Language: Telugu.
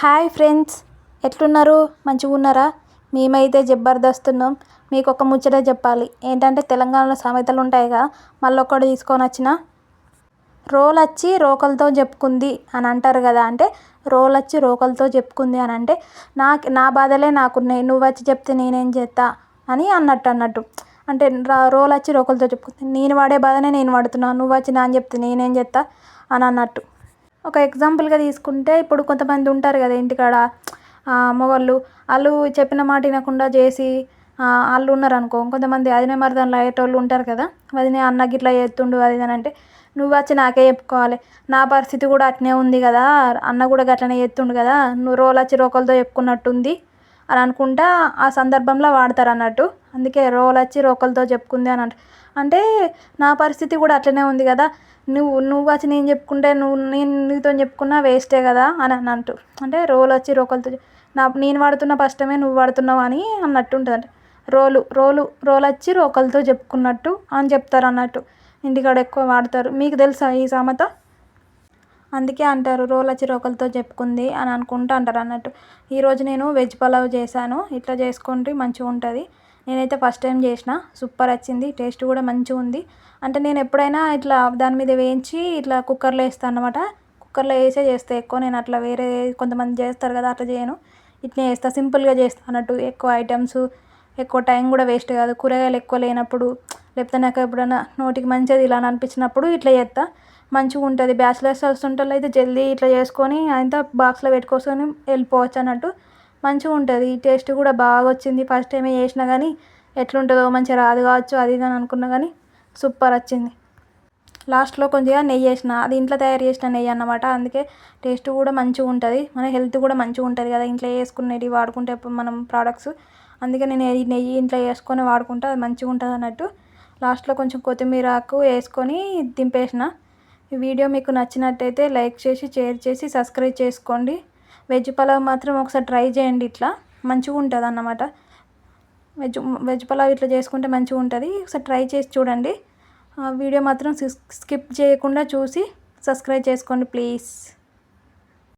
హాయ్ ఫ్రెండ్స్ ఎట్లున్నారు? మంచిగా ఉన్నారా? మేమైతే జబర్దస్త్ ఉన్నాం మీకు ఒక ముచ్చట చెప్పాలి. ఏంటంటే తెలంగాణలో సామెతలు ఉంటాయిగా మళ్ళీ ఒకటి తీసుకొని వచ్చిన రోల్ వచ్చి రోకలతో చెప్పుకుంది అని అంటారు కదా అంటే రోల్ వచ్చి రోకలతో చెప్పుకుంది అని అంటే నాకు నా బాధలే నాకున్నాయి. నువ్వు వచ్చి చెప్తే నేనేం చేస్తా అని అన్నట్టు అన్నట్టు. అంటే రోల్ వచ్చి రోకలతో చెప్పుకుంది. నేను వాడే బాధనే నేను వాడుతున్నాను నువ్వు వచ్చి నా అని చెప్తే నేనేం చేస్తా అని అన్నట్టు. ఒక ఎగ్జాంపుల్గా తీసుకుంటే ఇప్పుడు కొంతమంది ఉంటారు కదా ఇంటికాడ మగవాళ్ళు వాళ్ళు చెప్పిన మాట వినకుండా చేసి వాళ్ళు ఉన్నారనుకో కొంతమంది అదినే మరదళ్ళు అయ్యేటోళ్ళు ఉంటారు కదా. వదినే అన్న గిట్లా చేస్తుండు అది ఇది అంటే నువ్వు వచ్చి నాకే చెప్పుకోవాలి. నా పరిస్థితి కూడా అట్నే ఉంది కదా. అన్న కూడా గట్లనే చేస్తుండు కదా. నువ్వు రోలు వచ్చి రోకలతో చెప్పుకున్నట్టుంది అని అనుకుంటా ఆ సందర్భంలో వాడతారు అన్నట్టు. అందుకే రోల్ వచ్చి రోకలతో చెప్పుకుంది అని అంటే. నా పరిస్థితి కూడా అట్లనే ఉంది కదా. నువ్వు నువ్వు వచ్చి నేను చెప్పుకుంటే నువ్వు నేను నీతో చెప్పుకున్నా వేస్టే కదా అని అన్నట్టు అంటే. రోలు వచ్చి రోకలతో నా నేను వాడుతున్న కష్టమే నువ్వు వాడుతున్నావు అని అన్నట్టు ఉంటుంది రోలు రోలు రోల్ వచ్చి రోకలతో చెప్పుకున్నట్టు అని చెప్తారు అన్నట్టు. ఇంటికాడ ఎక్కువ వాడతారు. మీకు తెలుసా ఈ సామెత? అందుకే అంటారు రోలు వచ్చి రోకలతో చెప్పుకుంది అని అనుకుంటూ అంటారు అన్నట్టు. ఈరోజు నేను వెజ్ పలావ్ చేశాను. ఇట్లా చేసుకుంటే మంచిగా ఉంటుంది నేనైతే ఫస్ట్ టైం చేసిన. సూపర్ వచ్చింది. టేస్ట్ కూడా మంచిగా ఉంది. అంటే నేను ఎప్పుడైనా ఇట్లా దాని మీద వేయించి ఇట్లా కుక్కర్లో వేస్తాను అనమాట కుక్కర్లో వేసే చేస్తాను ఎక్కువ. నేను అట్లా వేరే కొంతమంది చేస్తారు కదా అట్లా చేయను. ఇట్లా చేస్తా. సింపుల్గా చేస్తాను అన్నట్టు. ఎక్కువ ఐటమ్స్ ఎక్కువ టైం కూడా వేస్ట్ కాదు. కూరగాయలు ఎక్కువ లేనప్పుడు లేకపోతే నాకు ఎప్పుడైనా నోటికి మంచిది ఇలా అనిపించినప్పుడు ఇట్లా చేస్తా. మంచిగా ఉంటుంది. బ్యాచిలర్స్ వస్తుంటే అయితే జల్దీ ఇట్లా చేసుకొని అంతా బాక్స్లో పెట్టుకొని వెళ్ళిపోవచ్చు అన్నట్టు. మంచిగా ఉంటుంది. టేస్ట్ కూడా బాగా వచ్చింది ఫస్ట్ టైం చేసినా కానీ ఎట్లుంటుందో మంచిగా రాదు కావచ్చు అది ఇది అని అనుకున్నా కానీ సూపర్ వచ్చింది. లాస్ట్లో కొద్దిగా నెయ్యి వేసిన అది ఇంట్లో తయారు చేసిన నెయ్యి అన్నమాట. అందుకే టేస్ట్ కూడా మంచిగా ఉంటుంది. మన హెల్త్ కూడా మంచిగా ఉంటుంది కదా. ఇంట్లో వేసుకునేవి వాడుకుంటే మనం ప్రోడక్ట్స్ అందుకే నేను ఈ నెయ్యి ఇంట్లో వేసుకొని వాడుకుంటే అది మంచిగా ఉంటుంది అన్నట్టు. లాస్ట్లో కొంచెం కొత్తిమీర ఆకు వేసుకొని దింపేసిన. ఈ వీడియో మీకు నచ్చినట్టయితే లైక్ చేసి షేర్ చేసి సబ్స్క్రైబ్ చేసుకోండి. వెజ్ పలావ్ మాత్రం ఒకసారి ట్రై చేయండి ఇట్లా. మంచిగా ఉంటుంది అన్నమాట. వెజ్ వెజ్ పలావ్ ఇట్లా చేసుకుంటే మంచిగా ఉంటుంది. ఒకసారి ట్రై చేసి చూడండి. వీడియో మాత్రం స్కిప్ చేయకుండా చూసి సబ్స్క్రైబ్ చేసుకోండి ప్లీజ్.